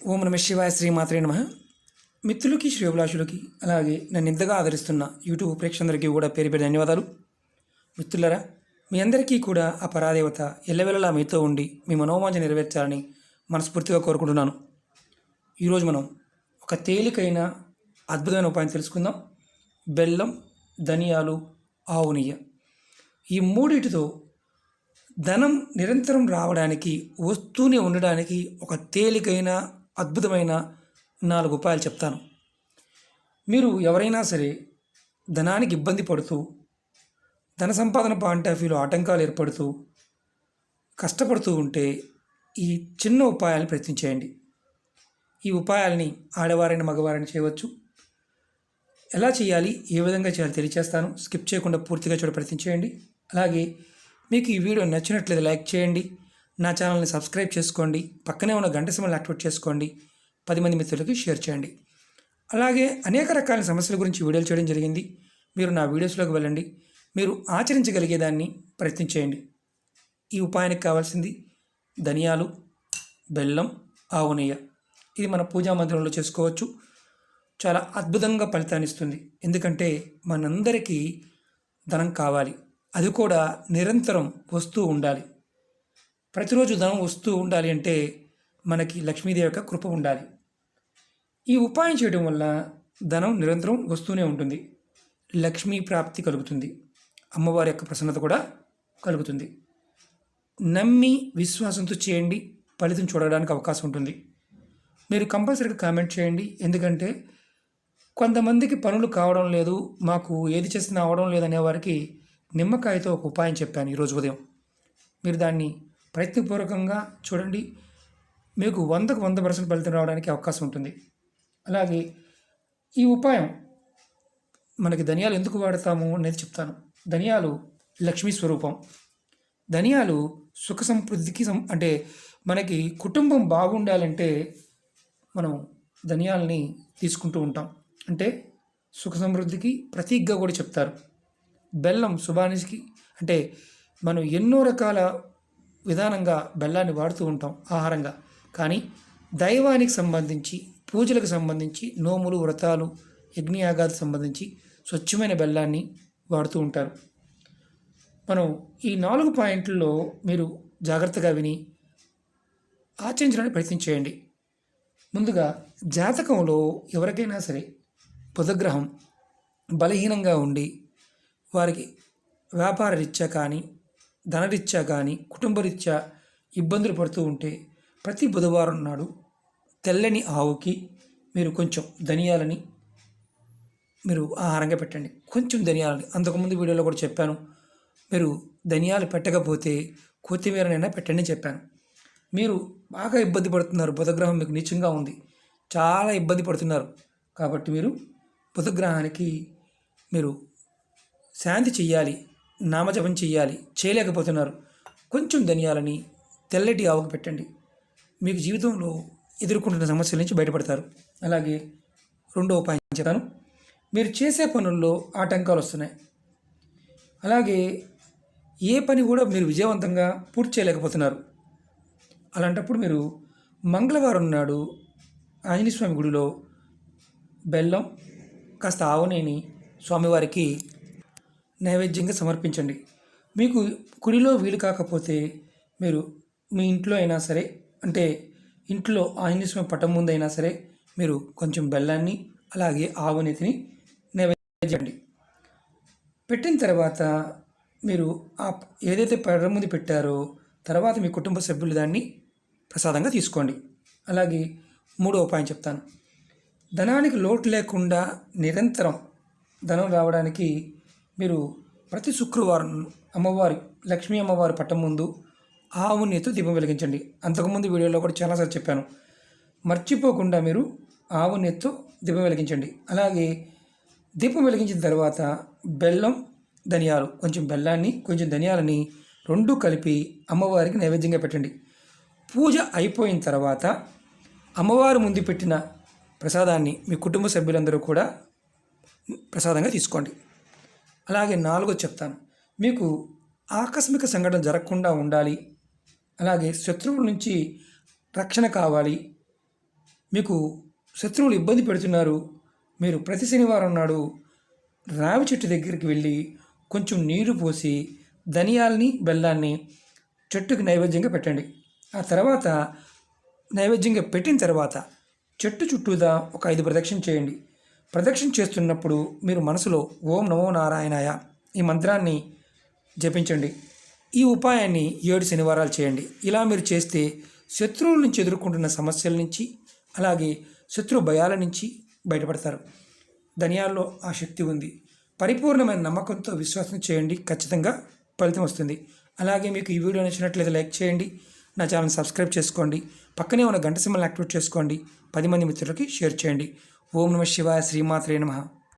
ఓం నమ శివాయ శ్రీమాత్రే నమ. మిత్రులకి శ్రేభిలాషులకి అలాగే నన్ను ఇంతగా ఆదరిస్తున్న యూట్యూబ్ ప్రేక్షకులందరికీ కూడా పేరు పేరు ధన్యవాదాలు. మిత్రులరా మీ అందరికీ కూడా ఆ పరాదేవత ఎల్లవెల్లలా మీతో ఉండి మీ మనోమాంజ నెరవేర్చాలని మనస్ఫూర్తిగా కోరుకుంటున్నాను. ఈరోజు మనం ఒక తేలికైన అద్భుతమైన ఉపాయం తెలుసుకుందాం. బెల్లం ధనియాలు ఆవు నెయ్యి. ఈ మూడిటితో ధనం నిరంతరం రావడానికి వస్తూనే ఉండడానికి ఒక తేలికైన అద్భుతమైన నాలుగు ఉపాయాలు చెప్తాను. మీరు ఎవరైనా సరే ధనానికి ఇబ్బంది పడుతూ ధన సంపాదన పాయింట్ ఆఫ్ వ్యూలో ఆటంకాలు ఏర్పడుతూ కష్టపడుతూ ఉంటే ఈ చిన్న ఉపాయాలను ప్రయత్నించేయండి ఈ ఉపాయాలని ఆడవారైన మగవారైన చేయవచ్చు. ఎలా చేయాలి ఏ విధంగా చేయాలి తెలియచేస్తాను. స్కిప్ చేయకుండా పూర్తిగా చూడ ప్రయత్నించేయండి అలాగే మీకు ఈ వీడియో నచ్చినట్లయితే లైక్ చేయండి. నా ఛానల్ని సబ్స్క్రైబ్ చేసుకోండి. పక్కనే ఉన్న గంట సమయాన్ని యాక్టివేట్ చేసుకోండి. పది మంది మిత్రులకి షేర్ చేయండి. అలాగే అనేక రకాల సమస్యల గురించి వీడియోలు చేయడం జరిగింది. మీరు నా వీడియోస్లోకి వెళ్ళండి. మీరు ఆచరించగలిగేదాన్ని ప్రయత్నం చేయండి. ఈ ఉపాయానికి కావాల్సింది ధనియాలు బెల్లం ఆవు నెయ్య. ఇది మన పూజా మందిరంలో చేసుకోవచ్చు. చాలా అద్భుతంగా ఫలితాన్ని ఇస్తుంది. ఎందుకంటే మనందరికీ ధనం కావాలి. అది కూడా నిరంతరం వస్తూ ఉండాలి. ప్రతిరోజు ధనం వస్తూ ఉండాలి అంటే మనకి లక్ష్మీదేవి యొక్క కృప ఉండాలి. ఈ ఉపాయం చేయడం వల్ల ధనం నిరంతరం వస్తూనే ఉంటుంది. లక్ష్మీ ప్రాప్తి కలుగుతుంది. అమ్మవారి యొక్క ప్రసన్నత కూడా కలుగుతుంది. నమ్మి విశ్వాసంతో చేయండి. ఫలితం చూడడానికి అవకాశం ఉంటుంది. మీరు కంపల్సరీగా కామెంట్ చేయండి. ఎందుకంటే కొంతమందికి పనులు కావడం లేదు. మాకు ఏది చేసినా అవడం లేదనే వారికి నిమ్మకాయతో ఒక ఉపాయం చెప్పాను ఈరోజు ఉదయం. మీరు దాన్ని ప్రయత్నపూర్వకంగా చూడండి. మీకు వందకు వంద పర్సెంట్ ఫలితం రావడానికి అవకాశం ఉంటుంది. అలాగే ఈ ఉపాయం మనకి ధనియాలు ఎందుకు వాడతాము అనేది చెప్తాను. ధనియాలు లక్ష్మీ స్వరూపం. ధనియాలు సుఖ సమృద్ధికి అంటే మనకి కుటుంబం బాగుండాలంటే మనం ధనియాలని తీసుకుంటూ ఉంటాం. అంటే సుఖ సమృద్ధికి ప్రతీకగా కూడా చెప్తారు. బెల్లం శుభానికి అంటే మనం ఎన్నో రకాల విధానంగా బెల్లాన్ని వాడుతూ ఉంటాం ఆహారంగా. కానీ దైవానికి సంబంధించి పూజలకు సంబంధించి నోములు వ్రతాలు యజ్ఞయాగాలకు సంబంధించి స్వచ్ఛమైన బెల్లాన్ని వాడుతూ ఉంటారు. మనం ఈ నాలుగు పాయింట్లలో మీరు జాగ్రత్తగా విని ఆచరించడానికి ప్రయత్నం చేయండి. ముందుగా జాతకంలో ఎవరికైనా సరే బుధగ్రహం బలహీనంగా ఉండి వారికి వ్యాపార రీత్యా కానీ ధనరీత్యా కానీ కుటుంబరీత్యా ఇబ్బందులు పడుతూ ఉంటే ప్రతి బుధవారం నాడు తెల్లని ఆవుకి మీరు కొంచెం ధనియాలని మీరు ఆహారంగా పెట్టండి. కొంచెం ధనియాలని. అంతకుముందు వీడియోలో కూడా చెప్పాను. మీరు ధనియాలు పెట్టకపోతే కొత్తిమీరనైనా పెట్టండి చెప్పాను. మీరు బాగా ఇబ్బంది పడుతున్నారు. బుధగ్రహం మీకు నీచంగా ఉంది. చాలా ఇబ్బంది పడుతున్నారు. కాబట్టి మీరు బుధగ్రహానికి మీరు శాంతి చెయ్యాలి. నామజపం చెయ్యాలి చేయలేకపోతున్నారు. కొంచెం ధనియాలని తెల్లటి ఆవుకు పెట్టండి. మీకు జీవితంలో ఎదుర్కొంటున్న సమస్యల నుంచి బయటపడతారు. అలాగే రెండో ఉపాయం చెప్తాను. మీరు చేసే పనుల్లో ఆటంకాలు వస్తున్నాయి. అలాగే ఏ పని కూడా మీరు విజయవంతంగా పూర్తి చేయలేకపోతున్నారు. అలాంటప్పుడు మీరు మంగళవారం నాడు ఆంజనేయ స్వామి గుడిలో బెల్లం కాస్త ఆవునేని స్వామివారికి నైవేద్యంగా సమర్పించండి. మీకు గుడిలో వీలు కాకపోతే మీరు మీ ఇంట్లో అయినా సరే అంటే ఇంట్లో ఆంజనేయ స్వామి పటం ముందైనా సరే మీరు కొంచెం బెల్లాన్ని అలాగే ఆవు నెతిని నైవేద్యండి పెట్టిన తర్వాత మీరు ఆ ఏదైతే పటం ముందు పెట్టారో తర్వాత మీ కుటుంబ సభ్యులు దాన్ని ప్రసాదంగా తీసుకోండి. అలాగే మూడో ఉపాయం చెప్తాను. ధనానికి లోటు లేకుండా నిరంతరం ధనం రావడానికి మీరు ప్రతి శుక్రవారం అమ్మవారి లక్ష్మీ అమ్మవారి పట్టం ముందు ఆవు నెత్తు దీపం వెలిగించండి. అంతకుముందు వీడియోలో కూడా చాలాసార్లు చెప్పాను. మర్చిపోకుండా మీరు ఆవు నెత్తు దీపం వెలిగించండి. అలాగే దీపం వెలిగించిన తర్వాత బెల్లం ధనియాలు కొంచెం బెల్లాన్ని కొంచెం ధనియాలని రెండు కలిపి అమ్మవారికి నైవేద్యంగా పెట్టండి. పూజ అయిపోయిన తర్వాత అమ్మవారు ముందు పెట్టిన ప్రసాదాన్ని మీ కుటుంబ సభ్యులందరూ కూడా ప్రసాదంగా తీసుకోండి. అలాగే నాలుగో చెప్తాను. మీకు ఆకస్మిక సంఘటన జరగకుండా ఉండాలి. అలాగే శత్రువుల నుంచి రక్షణ కావాలి. మీకు శత్రువులు ఇబ్బంది పెడుతున్నారు. మీరు ప్రతి శనివారం నాడు రావి చెట్టు దగ్గరికి వెళ్ళి కొంచెం నీరు పోసి ధనియాల్ని బెల్లాన్ని చెట్టుకి నైవేద్యంగా పెట్టండి. ఆ తర్వాత నైవేద్యంగా పెట్టిన తర్వాత చెట్టు చుట్టూదా ఒక ఐదు ప్రదక్షిణ చేయండి. ప్రదక్షిణ చేస్తున్నప్పుడు మీరు మనసులో ఓం నమో నారాయణాయ ఈ మంత్రాన్ని జపించండి. ఈ ఉపాయాన్ని ఏడు శనివారాలు చేయండి. ఇలా మీరు చేస్తే శత్రువుల నుంచి ఎదుర్కొంటున్న సమస్యల నుంచి అలాగే శత్రు భయాల నుంచి బయటపడతారు. ధనియాల్లో ఆ శక్తి ఉంది. పరిపూర్ణమైన నమ్మకంతో విశ్వాసం చేయండి. ఖచ్చితంగా ఫలితం వస్తుంది. అలాగే మీకు ఈ వీడియో నచ్చినట్లయితే లైక్ చేయండి. నా ఛానల్ సబ్స్క్రైబ్ చేసుకోండి. పక్కనే ఉన్న గంట సింబల్ యాక్టివేట్ చేసుకోండి. పది మంది మిత్రులకి షేర్ చేయండి. ఓం నమ శివాయ శ్రీమాత్రే నమః